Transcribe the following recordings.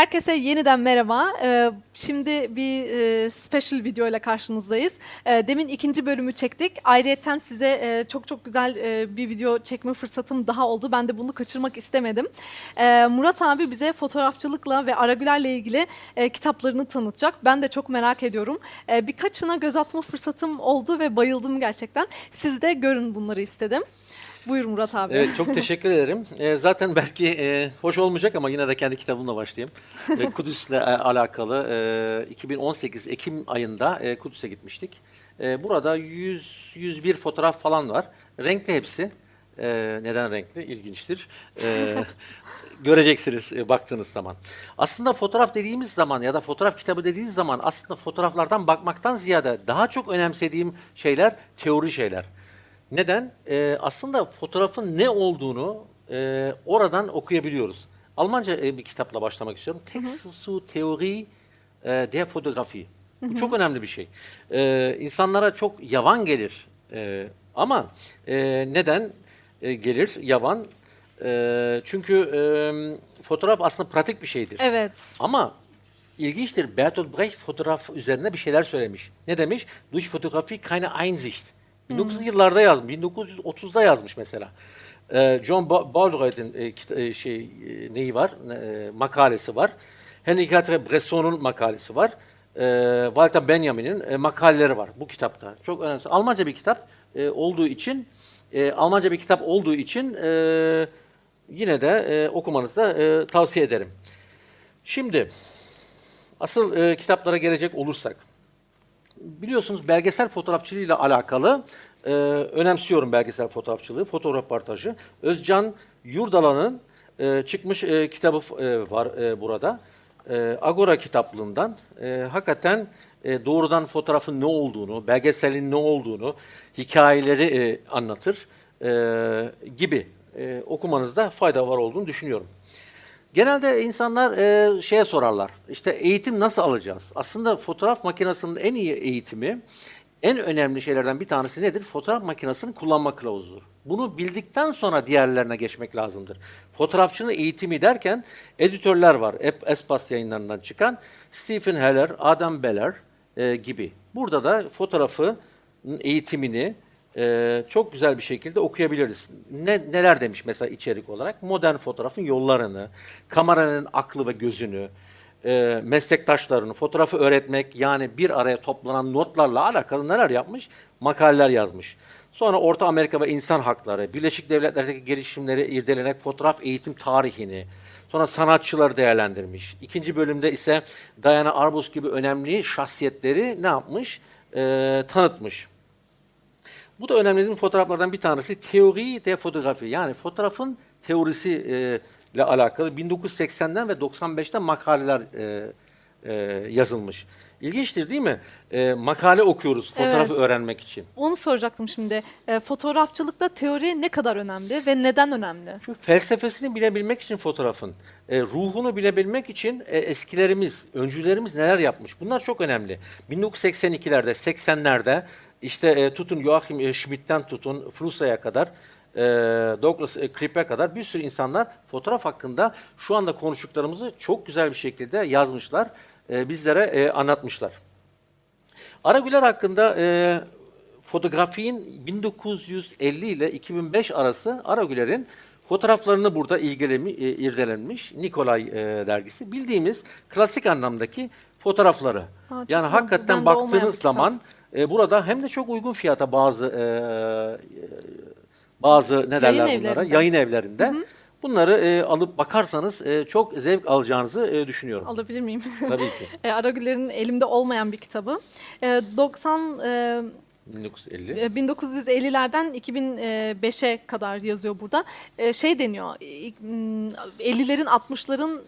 Herkese yeniden merhaba. Ee, şimdi bir e, special video ile karşınızdayız. Ee, demin ikinci bölümü çektik. Ayrıyeten size e, çok çok güzel e, bir video çekme fırsatım daha oldu. Ben de bunu kaçırmak istemedim. Ee, Murat abi bize fotoğrafçılıkla ve Aragüler'le ilgili e, kitaplarını tanıtacak. Ben de çok merak ediyorum. Ee, birkaçına göz atma fırsatım oldu ve bayıldım gerçekten. Siz de görün bunları istedim. Buyur Murat abi. Evet çok teşekkür ederim. Ee, zaten belki e, hoş olmayacak ama yine de kendi kitabımla başlayayım. Ve Kudüs'le e, alakalı e, 2018 Ekim ayında e, Kudüs'e gitmiştik. E, burada 100 101 fotoğraf falan var. Renkli hepsi. E, neden renkli? İlginçtir. E, göreceksiniz e, baktığınız zaman. Aslında fotoğraf dediğimiz zaman ya da fotoğraf kitabı dediğiniz zaman aslında fotoğraflardan bakmaktan ziyade daha çok önemsediğim şeyler teori şeyler. Neden? Ee, aslında fotoğrafın ne olduğunu e, oradan okuyabiliyoruz. Almanca e, bir kitapla başlamak istiyorum. Text zu Theorie e, der Fotografie. Bu çok önemli bir şey. Ee, insanlara çok yavan gelir. Ee, ama e, neden e, gelir yavan? E, çünkü e, fotoğraf aslında pratik bir şeydir. Evet. Ama ilginçtir. Bertolt Brecht fotoğraf üzerine bir şeyler söylemiş. Ne demiş? Durch Fotografie keine Einsicht. 1900 yıllarda yazmış. 1930'da yazmış mesela. Ee, John Ba- Baldry'in e, e, şey e, neyi var? E, makalesi var. Henry Cartier Bresson'un makalesi var. E, Walter Benjamin'in e, makaleleri var bu kitapta. Çok önemli. Almanca bir kitap e, olduğu için e, Almanca bir kitap olduğu için e, yine de e, okumanızı da e, tavsiye ederim. Şimdi asıl e, kitaplara gelecek olursak biliyorsunuz belgesel fotoğrafçılığıyla alakalı e, önemsiyorum belgesel fotoğrafçılığı, fotoğrafportajı. Özcan Yurdalan'ın e, çıkmış e, kitabı e, var e, burada. E, Agora kitaplığından e, hakikaten e, doğrudan fotoğrafın ne olduğunu, belgeselin ne olduğunu, hikayeleri e, anlatır e, gibi e, okumanızda fayda var olduğunu düşünüyorum. Genelde insanlar e, şeye sorarlar. İşte eğitim nasıl alacağız? Aslında fotoğraf makinesinin en iyi eğitimi, en önemli şeylerden bir tanesi nedir? Fotoğraf makinesinin kullanma kılavuzudur. Bunu bildikten sonra diğerlerine geçmek lazımdır. Fotoğrafçının eğitimi derken editörler var. Espas yayınlarından çıkan Stephen Heller, Adam Beller e, gibi. Burada da fotoğrafın eğitimini e, çok güzel bir şekilde okuyabiliriz. Ne, neler demiş mesela içerik olarak? Modern fotoğrafın yollarını, kameranın aklı ve gözünü, e, meslektaşlarını, fotoğrafı öğretmek yani bir araya toplanan notlarla alakalı neler yapmış? Makaleler yazmış. Sonra Orta Amerika ve insan hakları, Birleşik Devletler'deki gelişimleri irdelenerek fotoğraf eğitim tarihini, sonra sanatçıları değerlendirmiş. İkinci bölümde ise Diana Arbus gibi önemli şahsiyetleri ne yapmış? E, tanıtmış. Bu da önemli fotoğraflardan bir tanesi teori de fotoğrafı. Yani fotoğrafın teorisi e, ile alakalı 1980'den ve 95'te makaleler e, e, yazılmış. İlginçtir değil mi? E, makale okuyoruz fotoğrafı Evet. öğrenmek için. Onu soracaktım şimdi. E, fotoğrafçılıkta teori ne kadar önemli ve neden önemli? Şu felsefesini bilebilmek için fotoğrafın, e, ruhunu bilebilmek için e, eskilerimiz, öncülerimiz neler yapmış? Bunlar çok önemli. 1982'lerde, 80'lerde işte e, tutun Joachim e, Schmidt'ten tutun Flusa'ya kadar, e, Douglas e, Cripp'e kadar bir sürü insanlar fotoğraf hakkında şu anda konuştuklarımızı çok güzel bir şekilde yazmışlar, e, bizlere e, anlatmışlar. Aragüler hakkında e, fotoğrafinin 1950 ile 2005 arası Aragüler'in fotoğraflarını burada ilgilemi, e, irdelenmiş Nikolay e, dergisi. Bildiğimiz klasik anlamdaki fotoğrafları. çok yani hakikaten baktığınız kitap. E, burada hem de çok uygun fiyata bazı e, e, bazı ne derler bunlara evlerinde. yayın evlerinde. Bunları e, alıp bakarsanız e, çok zevk alacağınızı e, düşünüyorum. Alabilir miyim? Tabii ki. e, Aragüler'in elimde olmayan bir kitabı. E, 90 e, 1950. e, 1950'lerden 2005'e kadar yazıyor burada. E, şey deniyor. e, m, 50'lerin 60'ların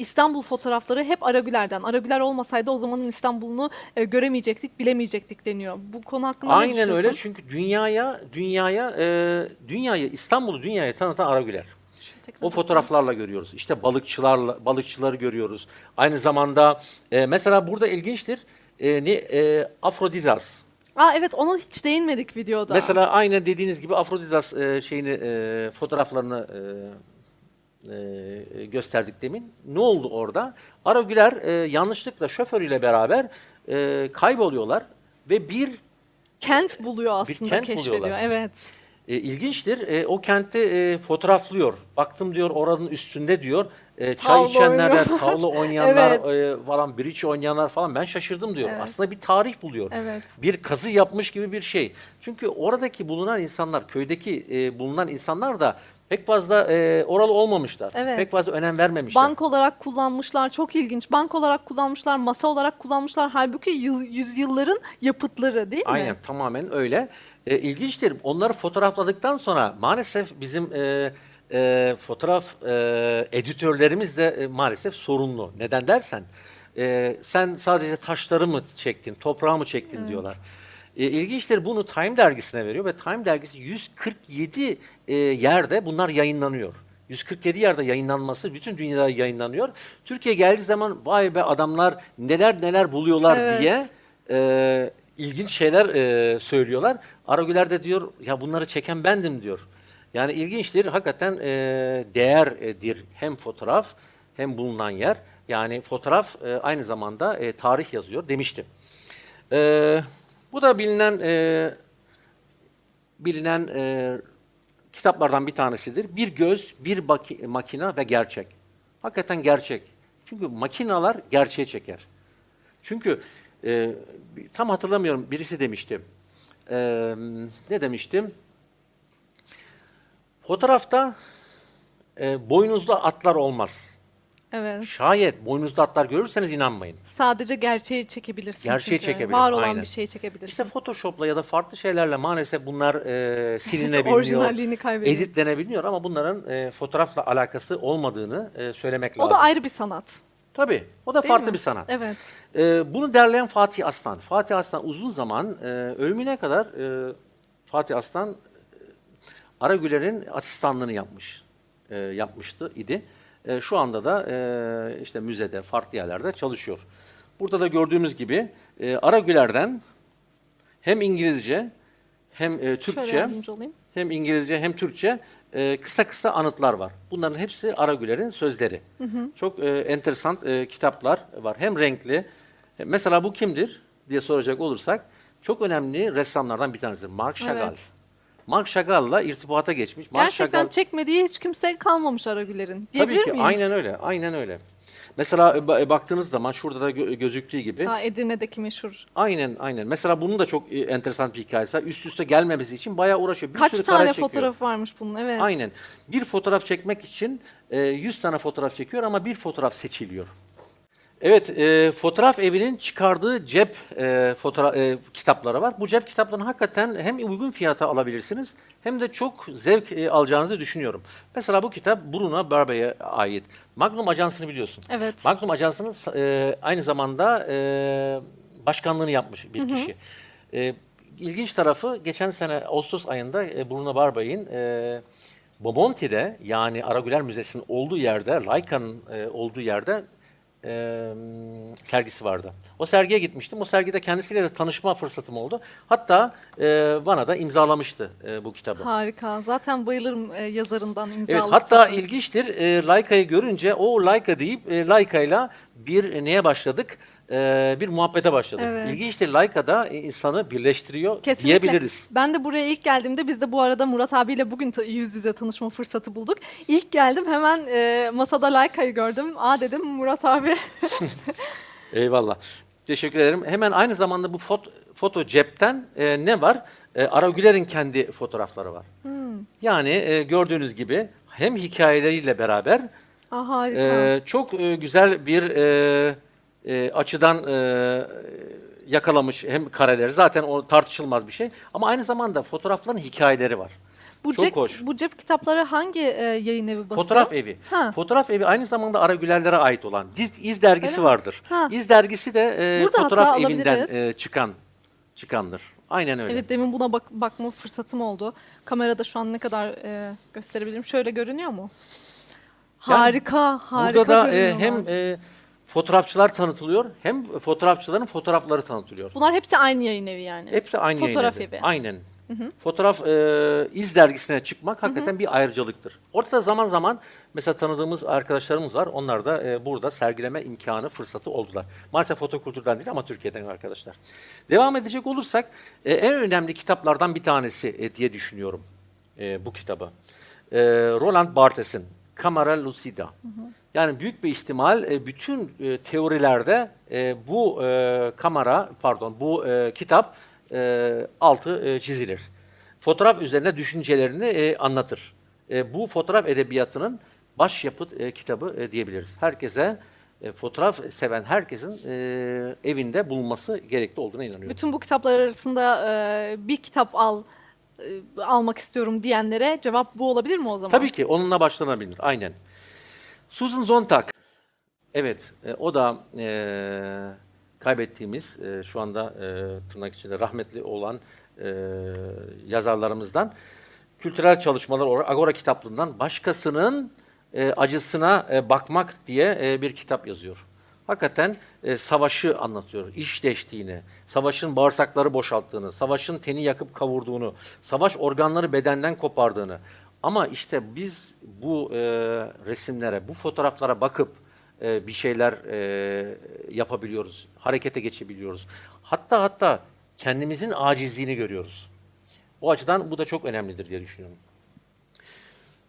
İstanbul fotoğrafları hep Aragüler'den. Aragüler olmasaydı o zamanın İstanbul'unu e, göremeyecektik, bilemeyecektik deniyor. Bu konu hakkında ne Aynen düşünüyorsun? öyle çünkü dünyaya dünyaya e, dünyayı İstanbul'u dünyaya tanıtan Aragüler. Tekrar O fotoğraflarla görüyoruz. İşte balıkçılarla balıkçıları görüyoruz. Aynı zamanda e, mesela burada ilginçtir. E, ne e, Afrodizas. Aa evet ona hiç değinmedik videoda. Mesela aynı dediğiniz gibi Afrodizas e, şeyini e, fotoğraflarını e, e, gösterdik demin. Ne oldu orada? Ara Güler e, yanlışlıkla şoförüyle beraber e, kayboluyorlar ve bir Kent buluyor aslında, kent keşfediyor. buluyorlar. Evet. e, ilginçtir. E, o kenti e, fotoğraflıyor. Baktım diyor oranın üstünde diyor. E, çay Tavla içenler, oynuyorlar. tavla oynayanlar Evet. e, falan, bridge oynayanlar falan ben şaşırdım diyor. Evet. Aslında bir tarih buluyor. Evet. Bir kazı yapmış gibi bir şey. Çünkü oradaki bulunan insanlar, köydeki e, bulunan insanlar da pek fazla e, oralı olmamışlar. Evet. Pek fazla önem vermemişler. Bank olarak kullanmışlar. Çok ilginç. Bank olarak kullanmışlar, masa olarak kullanmışlar. Halbuki yıl, yüzyılların yapıtları değil mi? Aynen tamamen öyle. E, ilginçtir. Onları fotoğrafladıktan sonra maalesef bizim e, e, fotoğraf e, editörlerimiz de e, maalesef sorunlu. Neden dersen e, sen sadece taşları mı çektin, toprağı mı çektin diyorlar. E, ilginçtir bunu Time dergisine veriyor ve Time dergisi 147 e, yerde bunlar yayınlanıyor. 147 yerde yayınlanması bütün dünyada yayınlanıyor. Türkiye geldiği zaman vay be adamlar neler neler buluyorlar Evet. diye e, ilginç şeyler e, söylüyorlar. Aragüler de diyor ya bunları çeken bendim diyor. Yani ilginçtir. Hakikaten e, değerdir hem fotoğraf hem bulunan yer. Yani fotoğraf e, aynı zamanda e, tarih yazıyor demiştim. E, bu da bilinen e, bilinen e, kitaplardan bir tanesidir. Bir göz, bir baki- makina ve gerçek. Hakikaten gerçek. Çünkü makinalar gerçeğe çeker. Çünkü e, tam hatırlamıyorum birisi demişti. E, ne demiştim? Fotoğrafta e, boynuzlu atlar olmaz. Evet. Şayet boynuzlu atlar görürseniz inanmayın. Sadece gerçeği çekebilirsin. Gerçeği çünkü. çekebilir, Var olan aynen. bir şeyi çekebilirsin. İşte Photoshop'la ya da farklı şeylerle maalesef bunlar e, silinebiliyor. Orijinalliğini kaybediyor. editlenebiliyor ama bunların e, fotoğrafla alakası olmadığını e, söylemek o lazım. da ayrı bir sanat. Tabii. O da değil farklı mi? bir sanat. Evet. Ee, bunu derleyen Fatih Aslan. Fatih Aslan uzun zaman e, ölümüne kadar e, Fatih Aslan e, Aragüler'in asistanlığını yapmış. E, yapmıştı idi. E, şu anda da e, işte müzede, farklı yerlerde çalışıyor. Burada da gördüğümüz gibi e, Aragüler'den hem İngilizce hem e, Türkçe hem İngilizce hem Türkçe e, kısa kısa anıtlar var. Bunların hepsi Aragüler'in sözleri. Çok e, enteresan e, kitaplar var. Hem renkli. e, Mesela bu kimdir diye soracak olursak çok önemli ressamlardan bir tanesi. Marc Chagall. Evet. Marc Chagall'la irtibata geçmiş. Marc Gerçekten Chagall- çekmediği hiç kimse kalmamış Aragüler'in. Tabii ki miyiz? aynen öyle. Aynen öyle. Mesela e, e, baktığınız zaman şurada da gö- gözüktüğü gibi Ha, Edirne'deki meşhur. aynen aynen. Mesela bunun da çok e, enteresan bir hikayesi var. Üst üste gelmemesi için bayağı uğraşıyor. Bir Kaç sürü tane fotoğraf varmış bunun? Evet. Aynen. Bir fotoğraf çekmek için e, 100 tane fotoğraf çekiyor ama bir fotoğraf seçiliyor. Evet, e, fotoğraf evinin çıkardığı cep e, fotoğraf e, kitapları var. Bu cep kitaplarını hakikaten hem uygun fiyata alabilirsiniz hem de çok zevk e, alacağınızı düşünüyorum. Mesela bu kitap Bruno Barber'e ait. Magnum Ajansı'nı biliyorsun. Evet. Magnum Ajansı'nın e, aynı zamanda e, başkanlığını yapmış bir kişi. E, ilginç tarafı geçen sene Ağustos ayında e, Bruno Barber'in e, Bomonti'de yani Aragüler Müzesi'nin olduğu yerde, Leica'nın e, olduğu yerde e, sergisi vardı. O sergiye gitmiştim. O sergide kendisiyle de tanışma fırsatım oldu. Hatta e, bana da imzalamıştı e, bu kitabı. Harika. Zaten bayılırım e, yazarından imzalı. Evet hatta kitapları. ilginçtir e, Layka'yı görünce o Layka deyip e, Layka'yla bir e, neye başladık? E, bir muhabbete başladık. Evet. İlginçtir Layka da e, insanı birleştiriyor Kesinlikle. diyebiliriz. Ben de buraya ilk geldiğimde biz de bu arada Murat abiyle bugün yüz yüze tanışma fırsatı bulduk. İlk geldim hemen e, masada Layka'yı gördüm. Aa dedim Murat abi. Eyvallah. Teşekkür ederim. Hemen aynı zamanda bu foto, foto cepten e, ne var? E, Ara Güler'in kendi fotoğrafları var. Hmm. Yani e, gördüğünüz gibi hem hikayeleriyle beraber Aa, harika. e, çok e, güzel bir e, e, açıdan e, yakalamış hem kareleri. Zaten o tartışılmaz bir şey. Ama aynı zamanda fotoğrafların hikayeleri var. bu çok cep, hoş. Bu cep kitapları hangi e, yayın evi basıyor? Fotoğraf evi. Ha. Fotoğraf evi aynı zamanda Ara Gülerlere ait olan Diz, İz dergisi Öyle vardır. Ha. İz dergisi de e, Burada fotoğraf evinden e, çıkan çıkandır. Aynen öyle. Evet demin buna bak bakma fırsatım oldu. Kamerada şu an ne kadar e, gösterebilirim? Şöyle görünüyor mu? Yani Harika, harika Burada da e, hem e, fotoğrafçılar tanıtılıyor hem fotoğrafçıların fotoğrafları tanıtılıyor. Bunlar hepsi aynı yayın evi yani. Hepsi aynı Fotoğraf yayın evi. Aynen. Fotoğraf e, iz dergisine çıkmak hakikaten bir ayrıcalıktır. Ortada zaman zaman mesela tanıdığımız arkadaşlarımız var. Onlar da e, burada sergileme imkanı, fırsatı oldular. Maalesef fotokulturdan değil ama Türkiye'den arkadaşlar. Devam edecek olursak e, en önemli kitaplardan bir tanesi e, diye düşünüyorum e, bu kitabı. E, Roland Barthes'in Camera Lucida. Yani büyük bir ihtimal e, bütün e, teorilerde e, bu kamera, pardon bu kitap altı çizilir. Fotoğraf üzerine düşüncelerini anlatır. Bu fotoğraf edebiyatının başyapıt kitabı diyebiliriz. Herkese fotoğraf seven herkesin evinde bulunması gerekli olduğuna inanıyorum. Bütün bu kitaplar arasında bir kitap al almak istiyorum diyenlere cevap bu olabilir mi o zaman? Tabii ki onunla başlanabilir. Aynen. Susan Sontag. Evet, e, o da e, kaybettiğimiz, e, şu anda e, tırnak içinde rahmetli olan e, yazarlarımızdan kültürel çalışmalar Agora kitaplığından başkasının e, acısına e, bakmak diye e, bir kitap yazıyor. Hakikaten e, savaşı anlatıyor, iş deştiğini, savaşın bağırsakları boşalttığını, savaşın teni yakıp kavurduğunu, savaş organları bedenden kopardığını. Ama işte biz bu e, resimlere, bu fotoğraflara bakıp e, bir şeyler e, yapabiliyoruz, harekete geçebiliyoruz. Hatta hatta kendimizin acizliğini görüyoruz. O açıdan bu da çok önemlidir diye düşünüyorum.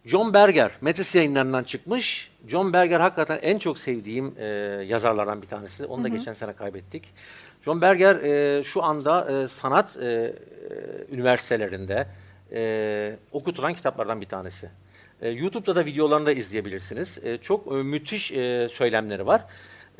John Berger, Metis yayınlarından çıkmış. John Berger hakikaten en çok sevdiğim e, yazarlardan bir tanesi. Onu da geçen sene kaybettik. John Berger e, şu anda e, sanat e, e, üniversitelerinde e, okutulan kitaplardan bir tanesi. E, YouTube'da da videolarını da izleyebilirsiniz. E, çok e, müthiş e, söylemleri var.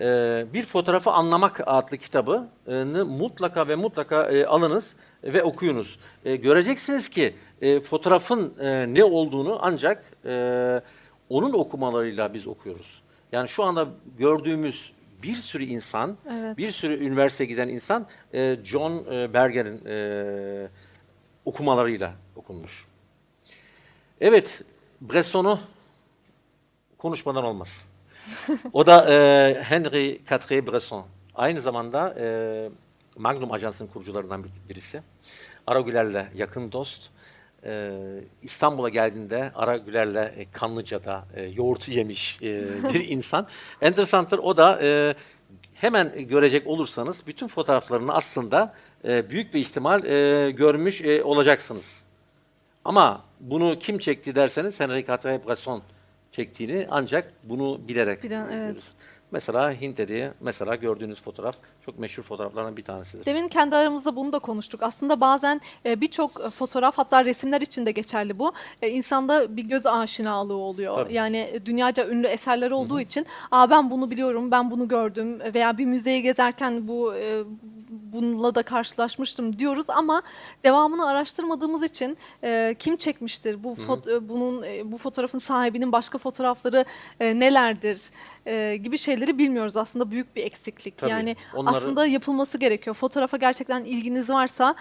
E, bir fotoğrafı anlamak adlı kitabını mutlaka ve mutlaka e, alınız ve okuyunuz. E, göreceksiniz ki e, fotoğrafın e, ne olduğunu ancak e, onun okumalarıyla biz okuyoruz. Yani şu anda gördüğümüz bir sürü insan, Evet. bir sürü üniversiteye giden insan e, John e, Berger'in e, okumalarıyla okunmuş. Evet, Bresson'u konuşmadan olmaz. o da e, Henry Cartier-Bresson. Aynı zamanda e, Magnum Ajansı'nın kurucularından bir- birisi. Ara Güler'le yakın dost. E, İstanbul'a geldiğinde Ara Güler'le e, Kanlıca'da e, yoğurt yemiş e, bir insan. Enteresandır. O da e, hemen görecek olursanız bütün fotoğraflarını aslında e, büyük bir ihtimal e, görmüş e, olacaksınız. Ama bunu kim çekti derseniz Henri Cartier-Bresson çektiğini ancak bunu bilerek Bilen, evet. Mesela Hint diye mesela gördüğünüz fotoğraf çok meşhur fotoğraflardan bir tanesidir. Demin kendi aramızda bunu da konuştuk. Aslında bazen e, birçok e, fotoğraf hatta resimler için de geçerli bu. E, insanda bir göz aşinalığı oluyor. Tabii. Yani e, dünyaca ünlü eserler olduğu için Aa, ben bunu biliyorum, ben bunu gördüm veya bir müzeye gezerken bu e, bununla da karşılaşmıştım diyoruz ama devamını araştırmadığımız için e, kim çekmiştir? Bu fot- e, bunun e, bu fotoğrafın sahibinin başka fotoğrafları e, nelerdir? e, gibi şeyleri bilmiyoruz aslında büyük bir eksiklik. Tabii, Yani onları- aslında yapılması gerekiyor. Fotoğrafa gerçekten ilginiz varsa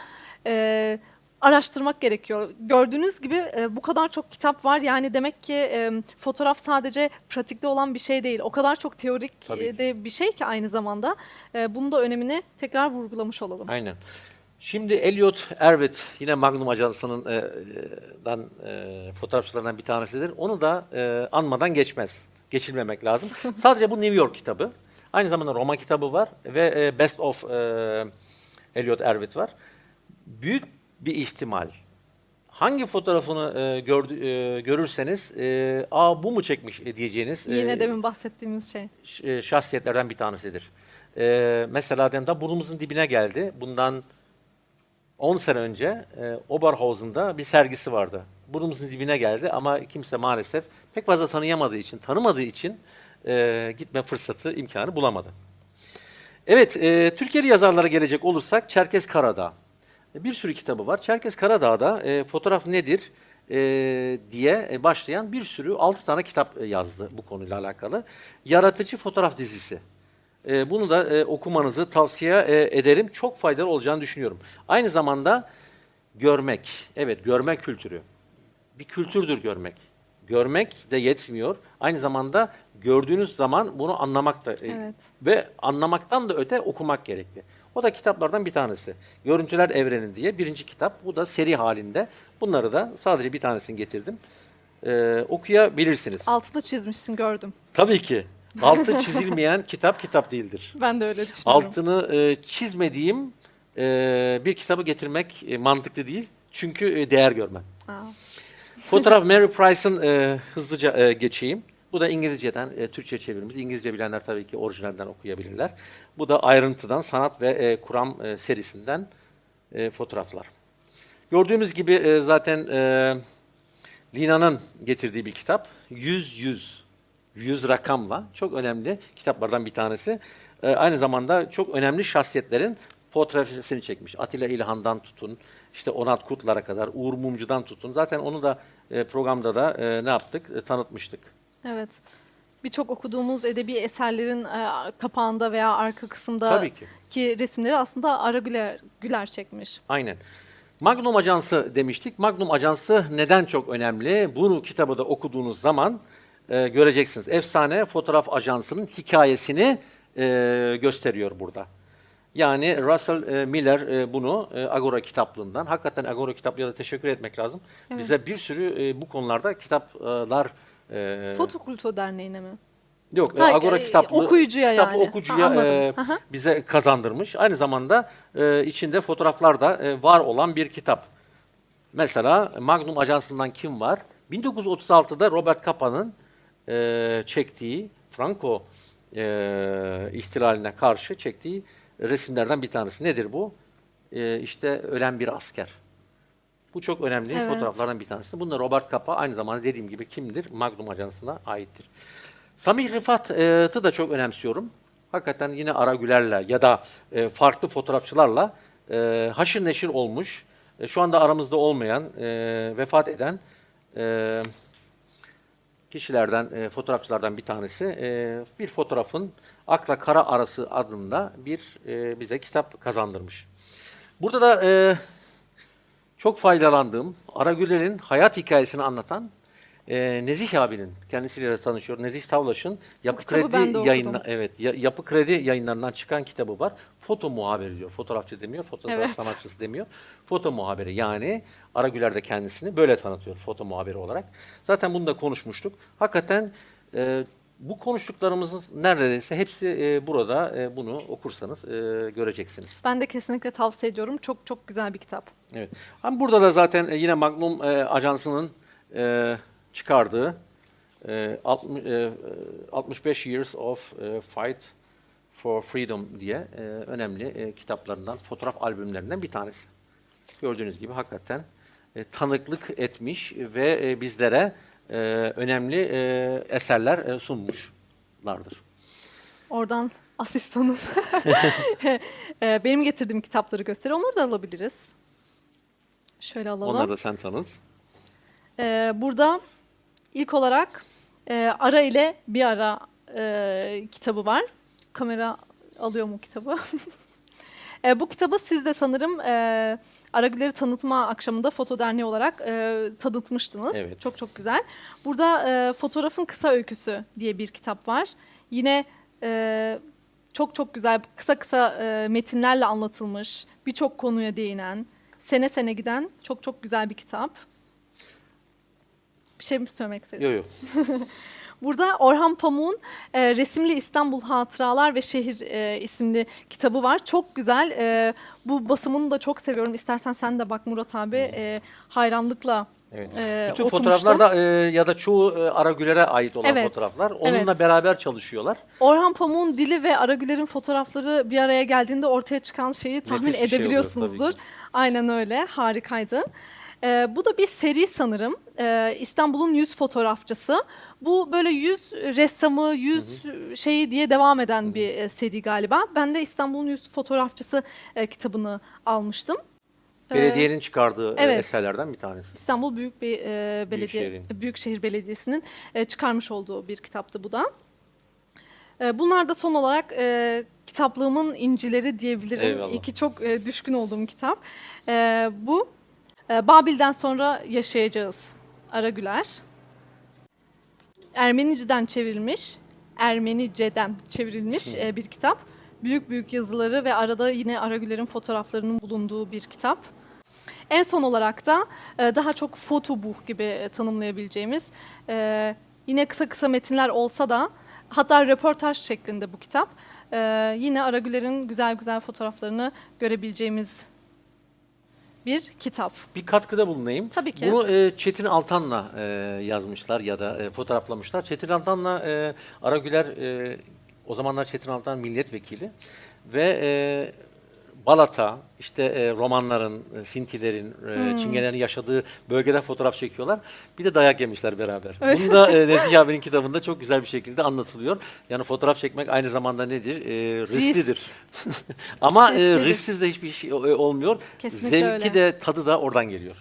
e, araştırmak gerekiyor. Gördüğünüz gibi e, bu kadar çok kitap var. Yani demek ki e, fotoğraf sadece pratikte olan bir şey değil. O kadar çok teorik Tabii e, ki. de bir şey ki aynı zamanda. E, bunun da önemini tekrar vurgulamış olalım. Aynen. Şimdi Elliot Erwitt yine Magnum Ajansı'nın e, dan, e, fotoğrafçılarından bir tanesidir. Onu da e, anmadan geçmez. Geçilmemek lazım. Sadece bu New York kitabı. Aynı zamanda roman kitabı var ve e, Best of e, Elliot Erwitt var. Büyük bir ihtimal hangi fotoğrafını e, gördü, e, görürseniz e, aa bu mu çekmiş e, diyeceğiniz Yine e, demin bahsettiğimiz şey. ş- e, şahsiyetlerden bir tanesidir. E, mesela diyelim da burnumuzun dibine geldi. Bundan 10 sene önce e, Oberhausen'da bir sergisi vardı. Burnumuzun dibine geldi ama kimse maalesef pek fazla tanıyamadığı için, tanımadığı için e, gitme fırsatı, imkanı bulamadı. Evet, e, Türkiye'li yazarlara gelecek olursak Çerkes Karadağ. Bir sürü kitabı var. Çerkes Karadağ'da e, fotoğraf nedir e, diye başlayan bir sürü 6 tane kitap yazdı bu konuyla alakalı. Yaratıcı fotoğraf dizisi. E, bunu da e, okumanızı tavsiye e, ederim. Çok faydalı olacağını düşünüyorum. Aynı zamanda görmek. Evet, görme kültürü. Bir kültürdür görmek. Görmek de yetmiyor. Aynı zamanda gördüğünüz zaman bunu anlamak da e, Evet. ve anlamaktan da öte okumak gerekli. O da kitaplardan bir tanesi. Görüntüler Evreni diye birinci kitap. Bu da seri halinde. Bunları da sadece bir tanesini getirdim. Ee, okuyabilirsiniz. Altını çizmişsin gördüm. Tabii ki. Altı çizilmeyen kitap kitap değildir. Ben de öyle düşünüyorum. Altını e, çizmediğim e, bir kitabı getirmek e, mantıklı değil. Çünkü e, değer görmem. Aa. Fotoğraf Mary Price'ın e, hızlıca e, geçeyim. Bu da İngilizceden e, Türkçe çevirmiş. İngilizce bilenler tabii ki orijinalden okuyabilirler. Bu da ayrıntıdan sanat ve e, kuram e, serisinden e, fotoğraflar. Gördüğümüz gibi e, zaten e, Lina'nın getirdiği bir kitap. 100 100 100 rakamla çok önemli kitaplardan bir tanesi. E, aynı zamanda çok önemli şahsiyetlerin fotoğrafını çekmiş. Atilla İlhan'dan tutun, işte Onat Kutlar'a kadar, Uğur Mumcu'dan tutun. Zaten onu da e, programda da e, ne yaptık? E, tanıtmıştık. Evet. Birçok okuduğumuz edebi eserlerin e, kapağında veya arka kısımda Tabii ki. ki resimleri aslında Ara Güler, Güler çekmiş. Aynen. Magnum Ajansı demiştik. Magnum Ajansı neden çok önemli? Bunu kitabı da okuduğunuz zaman e, göreceksiniz. Efsane Fotoğraf Ajansı'nın hikayesini e, gösteriyor burada. Yani Russell e, Miller e, bunu e, Agora kitaplığından, hakikaten Agora kitaplığa da teşekkür etmek lazım. Evet. Bize bir sürü bu konularda kitaplar Fotokulto Derneği'ne mi? Yok, Ha, Agora e, kitaplı okuyucuya kitap yani. okuyucuya Ha, e, Aha. bize kazandırmış. Aynı zamanda e, içinde fotoğraflar da e, var olan bir kitap. Mesela Magnum Ajansı'ndan kim var? 1936'da Robert Capa'nın e, çektiği Franco e, ihtilaline karşı çektiği resimlerden bir tanesi. Nedir bu? E, işte ölen bir asker. Bu çok önemli Evet. fotoğraflardan bir tanesi. Bunda Robert Capa aynı zamanda dediğim gibi kimdir? Magnum Ajansı'na aittir. Samih Rıfat'ı da çok önemsiyorum. Hakikaten yine Ara Güler'le ya da e, farklı fotoğrafçılarla e, haşır neşir olmuş, e, şu anda aramızda olmayan, e, vefat eden e, kişilerden, e, fotoğrafçılardan bir tanesi. E, bir fotoğrafın Akla Kara Arası adında bir e, bize kitap kazandırmış. Burada da e, çok faydalandığım Ara Güler'in hayat hikayesini anlatan e, Nezih abinin kendisiyle de tanışıyor. Nezih Tavlaş'ın Yapı kitabı ben de Kredi okudum. yayınla evet ya- Yapı Kredi yayınlarından çıkan kitabı var. Foto muhabiri diyor. Fotoğrafçı demiyor, fotoğraf Evet. sanatçısı demiyor. Foto muhabiri yani Ara Güler de kendisini böyle tanıtıyor foto muhabiri olarak. Zaten bunu da konuşmuştuk. Hakikaten e, bu konuştuklarımızın neredeyse hepsi e, burada e, bunu okursanız e, göreceksiniz. Ben de kesinlikle tavsiye ediyorum. Çok çok güzel bir kitap. Evet. Ama burada da zaten e, yine Magnum e, Ajansı'nın e, çıkardığı e, 60, e, 65 Years of e, Fight for Freedom diye e, önemli e, kitaplarından, fotoğraf albümlerinden bir tanesi. Gördüğünüz gibi hakikaten e, tanıklık etmiş ve e, bizlere e, önemli e, eserler e, sunmuşlardır. Oradan asistanım. Ee, Benim getirdiğim kitapları gösteriyor. Onları da alabiliriz. Şöyle alalım. Onları da sen tanıt. Ee, burada ilk olarak e, Ara ile Bir Ara e, kitabı var. Kamera alıyor mu kitabı? E, bu kitabı siz de sanırım e, Aragüler'i tanıtma akşamında Foto Derneği olarak e, tanıtmıştınız. Evet. Çok çok güzel. Burada e, Fotoğrafın Kısa Öyküsü diye bir kitap var. Yine e, çok çok güzel kısa kısa e, metinlerle anlatılmış, birçok konuya değinen, sene sene giden çok çok güzel bir kitap. Bir şey mi söylemek istedim? Yok yok. Burada Orhan Pamuk'un e, resimli İstanbul Hatıralar ve Şehir e, isimli kitabı var. Çok güzel. E, bu basımını da çok seviyorum. İstersen sen de bak Murat abi. E, hayranlıkla Evet. e, Bütün okumuştum. fotoğraflar da e, ya da çoğu e, Ara Güler'e ait olan Evet, fotoğraflar. Onunla evet. beraber çalışıyorlar. Orhan Pamuk'un dili ve Aragüler'in fotoğrafları bir araya geldiğinde ortaya çıkan şeyi tahmin Nefis şey edebiliyorsunuzdur. tabii ki. Aynen öyle. Harikaydı. Ee, bu da bir seri sanırım. Ee, İstanbul'un yüz fotoğrafçısı. Bu böyle yüz ressamı, yüz şeyi diye devam eden bir e, seri galiba. Ben de İstanbul'un yüz fotoğrafçısı e, kitabını almıştım. Ee, Belediyenin çıkardığı e, evet. eserlerden bir tanesi. İstanbul Büyük bir e, Belediye Büyükşehir'in. Büyükşehir Belediyesi'nin e, çıkarmış olduğu bir kitaptı bu da. E, bunlar da son olarak e, kitaplığımın incileri diyebilirim. Eyvallah. İki çok e, düşkün olduğum kitap. E, bu e, Babil'den sonra yaşayacağız. Ara Güler. Ermeniceden çevrilmiş, Ermenice'den çevrilmiş e, bir kitap. büyük büyük yazıları ve arada yine Aragüler'in fotoğraflarının bulunduğu bir kitap. En son olarak da e, daha çok fotobuch gibi e, tanımlayabileceğimiz yine kısa kısa metinler olsa da hatta röportaj şeklinde bu kitap. Yine Aragüler'in güzel güzel fotoğraflarını görebileceğimiz bir kitap. Bir katkıda bulunayım. Tabii ki. Bunu e, Çetin Altan'la e, yazmışlar ya da e, fotoğraflamışlar. Çetin Altan'la e, Aragüler e, o zamanlar Çetin Altan milletvekili ve e, Balata, işte e, romanların, e, Sintilerin, e, Çingelerin yaşadığı bölgede fotoğraf çekiyorlar. Bir de dayak yemişler beraber. Bunu da e, Nezih abinin kitabında çok güzel bir şekilde anlatılıyor. Yani fotoğraf çekmek aynı zamanda nedir? E, risklidir. Ama e, Risklidir. risksiz de hiçbir şey e, olmuyor. Kesinlikle Zevki öyle. de tadı da oradan geliyor.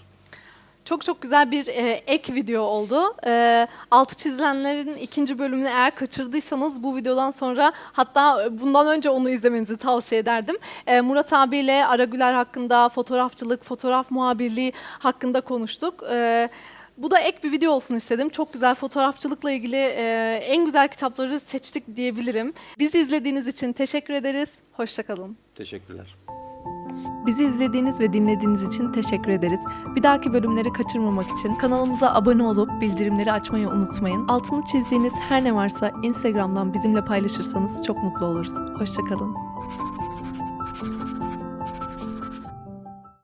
Çok çok güzel bir e, ek video oldu. E, altı çizilenlerin ikinci bölümünü eğer kaçırdıysanız bu videodan sonra hatta e, bundan önce onu izlemenizi tavsiye ederdim. E, Murat abiyle Aragüler hakkında fotoğrafçılık, fotoğraf muhabirliği hakkında konuştuk. E, bu da ek bir video olsun istedim. Çok güzel fotoğrafçılıkla ilgili e, en güzel kitapları seçtik diyebilirim. Bizi izlediğiniz için teşekkür ederiz. Hoşçakalın. Teşekkürler. Bizi izlediğiniz ve dinlediğiniz için teşekkür ederiz. Bir dahaki bölümleri kaçırmamak için kanalımıza abone olup bildirimleri açmayı unutmayın. Altını çizdiğiniz her ne varsa Instagram'dan bizimle paylaşırsanız çok mutlu oluruz. Hoşçakalın.